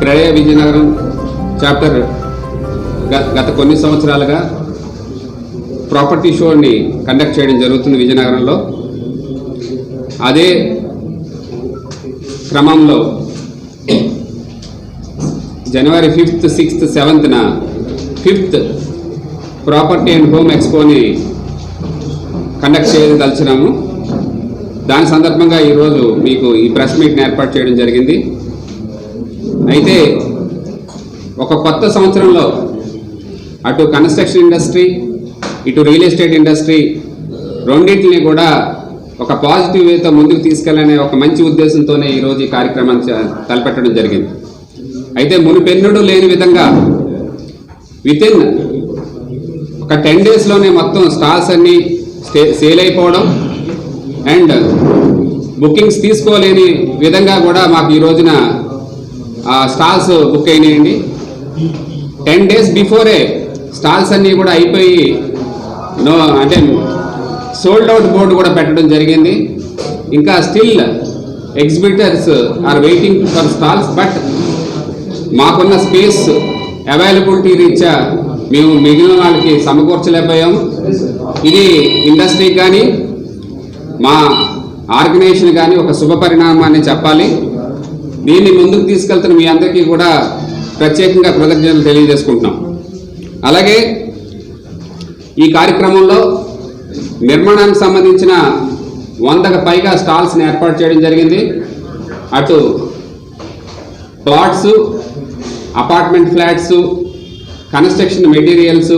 ప్రళయ Vizianagaram chapter గత కొన్ని సంవత్సరాలుగా ప్రాపర్టీ షోని కండక్ట్ చేయడం జరుగుతుంది విజయనగరంలో. అదే క్రమంలో జనవరి ఫిఫ్త్ సిక్స్త్ సెవెంత్న ఫిఫ్త్ ప్రాపర్టీ అండ్ హోమ్ ఎక్స్పోని కండక్ట్ చేయదలిచినాము. దాని సందర్భంగా ఈరోజు మీకు ఈ ప్రెస్ మీట్ని ఏర్పాటు చేయడం జరిగింది. అయితే ఒక కొత్త సంవత్సరంలో అటు కన్స్ట్రక్షన్ ఇండస్ట్రీ ఇటు రియల్ ఎస్టేట్ ఇండస్ట్రీ రెండింటిని కూడా ఒక పాజిటివ్ వేతో ముందుకు తీసుకెళ్ళనే ఒక మంచి ఉద్దేశంతోనే ఈరోజు ఈ కార్యక్రమాన్ని తలపెట్టడం జరిగింది. అయితే మునుపెన్నడూ లేని విధంగా వితిన్ ఒక టెన్ డేస్లోనే మొత్తం స్టాల్స్ అన్నీ సేల్ అయిపోవడం అండ్ బుకింగ్స్ తీసుకోలేని విధంగా కూడా మాకు ఈ రోజున స్టాల్స్ బుక్ అయినాయండి. టెన్ డేస్ బిఫోరే స్టాల్స్ అన్నీ కూడా అయిపోయి నో అంటే సోల్డ్ అవుట్ బోర్డు కూడా పెట్టడం జరిగింది. ఇంకా still exhibitors are waiting for stalls but మాకున్న స్పేస్ అవైలబిలిటీ రీత్యా మేము మిగిలిన వాళ్ళకి సమకూర్చలేకపోయాం. ఇది ఇండస్ట్రీకి కానీ మా ఆర్గనైజేషన్ కానీ ఒక శుభ పరిణామాన్ని చెప్పాలి. దీన్ని ముందుకు తీసుకెళ్తున్న మీ అందరికీ కూడా ప్రత్యేకంగా కృతజ్ఞతలు తెలియజేసుకుంటున్నాం. అలాగే ఈ కార్యక్రమంలో నిర్మాణానికి సంబంధించిన వందకు పైగా స్టాల్స్ని ఏర్పాటు చేయడం జరిగింది. అటు plots apartment flats construction materials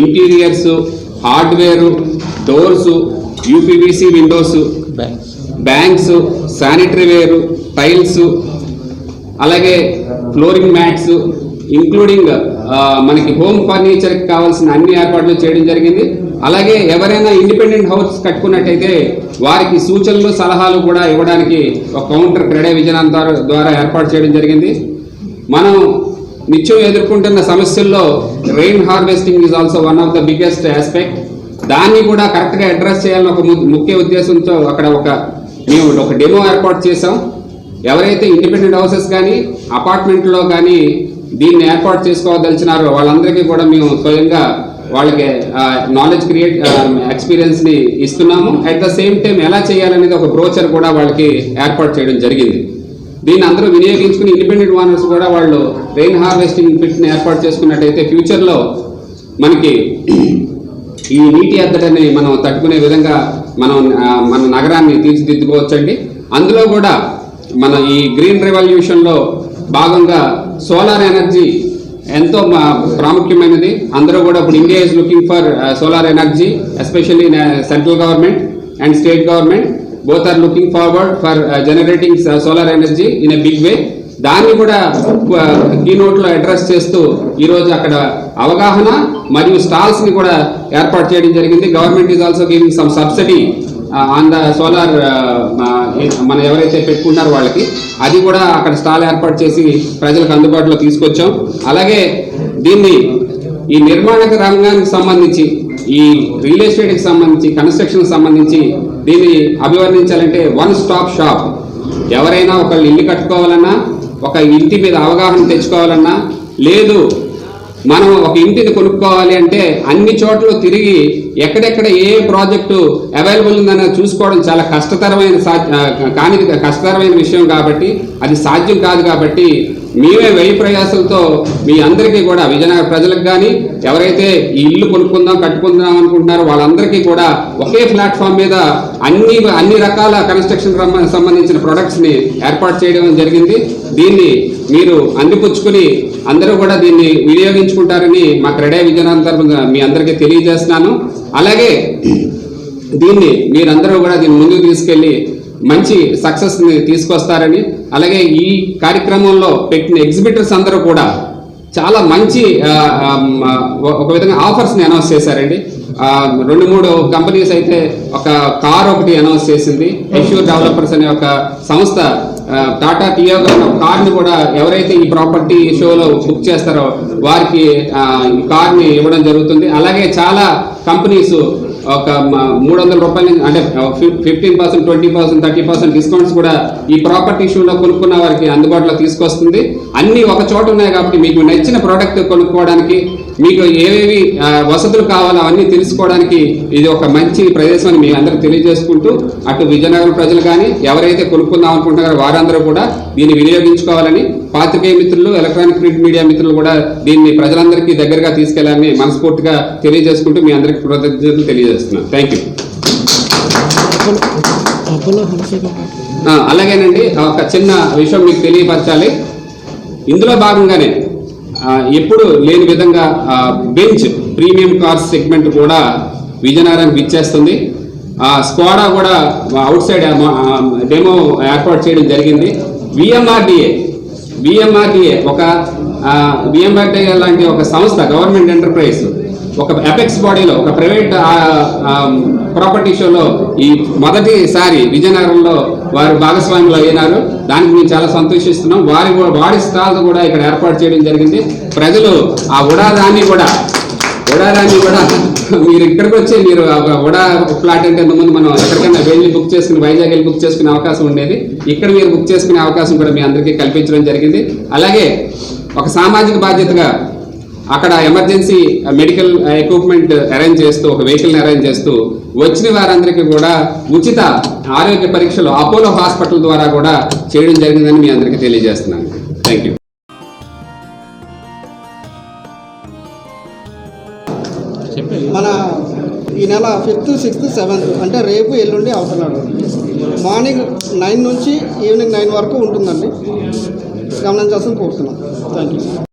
interiors hardware doors UPVC windows banks sanitary ware tiles అలాగే ఫ్లోరింగ్ మ్యాట్స్ ఇంక్లూడింగ్ మనకి హోమ్ ఫర్నిచర్కి కావాల్సిన అన్ని ఏర్పాట్లు చేయడం జరిగింది. అలాగే ఎవరైనా ఇండిపెండెంట్ హౌస్ కట్టుకున్నట్టయితే వారికి సూచనలు సలహాలు కూడా ఇవ్వడానికి ఒక కౌంటర్ క్రెడే విజయనాథ్ ద్వారా ఏర్పాటు చేయడం జరిగింది. మనం నిత్యం ఎదుర్కొంటున్న సమస్యల్లో rain harvesting is also one of the biggest aspect దాన్ని కూడా కరెక్ట్గా అడ్రస్ చేయాలని ఒక ముఖ్య ఉద్దేశంతో అక్కడ ఒక మేము ఒక డెమో ఏర్పాటు చేసాం ఎవరైతే ఇండిపెండెంట్ హౌసెస్ కానీ అపార్ట్మెంట్లో కానీ దీన్ని ఏర్పాటు చేసుకోదలిచినారో వాళ్ళందరికీ కూడా మేము స్వయంగా వాళ్ళకి నాలెడ్జ్ క్రియేట్ ఎక్స్పీరియన్స్ని ఇస్తున్నాము. అట్ ద సేమ్ టైం ఎలా చేయాలనేది ఒక బ్రోచర్ కూడా వాళ్ళకి ఏర్పాటు చేయడం జరిగింది. దీన్ని అందరూ వినియోగించుకుని ఇండిపెండెంట్ ఓనర్స్ కూడా వాళ్ళు రెయిన్ హార్వెస్టింగ్ ఫిట్ని ఏర్పాటు చేసుకున్నట్టయితే ఫ్యూచర్లో మనకి ఈ నీటి ఎద్దడిని మనం తట్టుకునే విధంగా మనం మన నగరాన్ని తీర్చిదిద్దుకోవచ్చండి. అందులో కూడా మన ఈ గ్రీన్ రెవల్యూషన్లో భాగంగా సోలార్ ఎనర్జీ ఎంతో మా- ప్రాముఖ్యమైనది. అందరూ కూడా ఇప్పుడు India is looking for solar energy especially central government and state government both are looking forward for generating solar energy in a big way దాన్ని కూడా ఈ నోట్లో అడ్రస్ చేస్తూ ఈ రోజు అక్కడ అవగాహన మరియు స్టాల్స్ని కూడా ఏర్పాటు చేయడం జరిగింది. Government is also giving some subsidy on the solar మనం ఎవరైతే పెట్టుకుంటారో వాళ్ళకి అది కూడా అక్కడ స్టాల్ ఏర్పాటు చేసి ప్రజలకు అందుబాటులో తీసుకొచ్చాం. అలాగే దీన్ని ఈ నిర్మాణ రంగానికి సంబంధించి ఈ రియల్ ఎస్టేట్కి సంబంధించి కన్స్ట్రక్షన్కి సంబంధించి దీన్ని అభివర్ణించాలంటే వన్ స్టాప్ షాప్. ఎవరైనా ఒకళ్ళు ఇల్లు కట్టుకోవాలన్నా ఒక ఇంటి మీద అవగాహన తెచ్చుకోవాలన్నా లేదు మనం ఒక ఇంటిని కొనుక్కోవాలి అంటే అన్ని చోట్ల తిరిగి ఎక్కడెక్కడ ఏ ప్రాజెక్టు అవైలబుల్ ఉందని చూసుకోవడం చాలా కష్టతరమైన సా కానీ కాని కష్టతరమైన విషయం కాబట్టి అది సాధ్యం కాదు కాబట్టి మేమే వెయ్యి ప్రయాసంతో మీ అందరికీ కూడా విజయనగర ప్రజలకు కానీ ఎవరైతే ఈ ఇల్లు కొనుక్కుందాం కట్టుకుందాం అనుకుంటున్నారో వాళ్ళందరికీ కూడా ఒకే ప్లాట్ఫామ్ మీద అన్ని అన్ని రకాల కన్స్ట్రక్షన్ సంబంధించిన ప్రొడక్ట్స్ని ఏర్పాటు చేయడం జరిగింది. దీన్ని మీరు అందిపుచ్చుకుని అందరూ కూడా దీన్ని వినియోగించుకుంటారని మా క్రెడే విజయనగరం తరపున మీ అందరికీ తెలియజేస్తున్నాను. అలాగే దీన్ని మీరందరూ కూడా దీన్ని ముందుకు తీసుకెళ్ళి మంచి సక్సెస్ని తీసుకొస్తారని అలాగే ఈ కార్యక్రమంలో పెట్టిన ఎగ్జిబిటర్స్ అందరూ కూడా చాలా మంచి ఒక విధంగా ఆఫర్స్ని అనౌన్స్ చేశారండి. రెండు మూడు కంపెనీస్ అయితే ఒక కార్ ఒకటి అనౌన్స్ చేసింది. ఎష్యూర్ డెవలపర్స్ అనే ఒక సంస్థ టాటా టియోగా కార్ని కూడా ఎవరైతే ఈ ప్రాపర్టీ షోలో బుక్ చేస్తారో వారికి ఈ కార్ని ఇవ్వడం జరుగుతుంది. అలాగే చాలా కంపెనీస్ ఒక మూడు వందల రూపాయలు అంటే fifteen percent twenty percent thirty percent discounts కూడా ఈ ప్రాపర్టీ ఇష్యూలో కొనుక్కున్న వారికి అందుబాటులో తీసుకొస్తుంది. అన్ని ఒక చోట ఉన్నాయి కాబట్టి మీకు నచ్చిన ప్రోడక్ట్ కొనుక్కోవడానికి మీకు ఏవేవి వసతులు కావాలో అవన్నీ తెలుసుకోవడానికి ఇది ఒక మంచి ప్రదేశం అని మీ అందరూ తెలియజేసుకుంటూ అటు విజయనగరం ప్రజలు కానీ ఎవరైతే కొనుక్కుందాం అనుకుంటున్నారో వారందరూ కూడా దీన్ని వినియోగించుకోవాలని పాత్రికేయ మిత్రులు ఎలక్ట్రానిక్ ప్రింట్ మీడియా మిత్రులు కూడా దీన్ని ప్రజలందరికీ దగ్గరగా తీసుకెళ్ళాలని మనస్ఫూర్తిగా తెలియజేసుకుంటూ మీ అందరికీ కృతజ్ఞతలు తెలియజేస్తున్నాను. థ్యాంక్ యూ అలాగేనండి ఒక చిన్న విషయం మీకు తెలియపరచాలి. ఇందులో భాగంగానే ఎప్పుడు లేని విధంగా బెంచ్ ప్రీమియం కార్స్ సెగ్మెంట్ కూడా విజయనగరానికి ఇచ్చేస్తుంది ఆ స్క్వాడా కూడా అవుట్ సైడ్ డెమో ఏర్పాటు చేయడం జరిగింది. విఎంఆర్డిఏ విఎంఆర్డిఏ ఒక విఎంఆర్డిఏ లాంటి ఒక సంస్థ గవర్నమెంట్ ఎంటర్ప్రైజ్. ఒక అపెక్స్ బాడీలో ఒక ప్రైవేట్ ప్రాపర్టీ షోలో ఈ మొదటిసారి విజయనగరంలో వారు భాగస్వాములు అయినారు దానికి మేము చాలా సంతోషిస్తున్నాం. వారి కూడా- వారి స్టాల్ కూడా ఇక్కడ ఏర్పాటు చేయడం జరిగింది. ప్రజలు ఆ ఉడాదాన్ని కూడా ఉడాదాన్ని కూడా మీరు ఇక్కడికి వచ్చి మీరు ఆ ఉడా ఫ్లాట్ అంటే ముందు మనం ఎక్కడికైనా వెళ్ళి బుక్ చేసుకుని వైజాగ్ వెళ్ళి బుక్ చేసుకునే అవకాశం ఉండేది. ఇక్కడ మీరు బుక్ చేసుకునే అవకాశం కూడా మీ అందరికీ కల్పించడం జరిగింది. అలాగే ఒక సామాజిక బాధ్యతగా అక్కడ ఎమర్జెన్సీ మెడికల్ ఎక్విప్మెంట్ అరేంజ్ చేస్తూ ఒక వెహికల్ని అరేంజ్ చేస్తూ వచ్చిన వారందరికీ కూడా ఉచిత ఆరోగ్య పరీక్షలు అపోలో హాస్పిటల్ ద్వారా కూడా చేయడం జరిగిందని మీ అందరికీ తెలియజేస్తున్నాను. థ్యాంక్ యూ మన ఈ నెల ఫిఫ్త్ సిక్స్త్ సెవెంత్ అంటే రేపు ఎల్లుండి అవుతున్నాడు మార్నింగ్ నైన్ నుంచి ఈవినింగ్ నైన్ వరకు ఉంటుందండి. గమనించాల్సింది కోరుతున్నాం. Thank you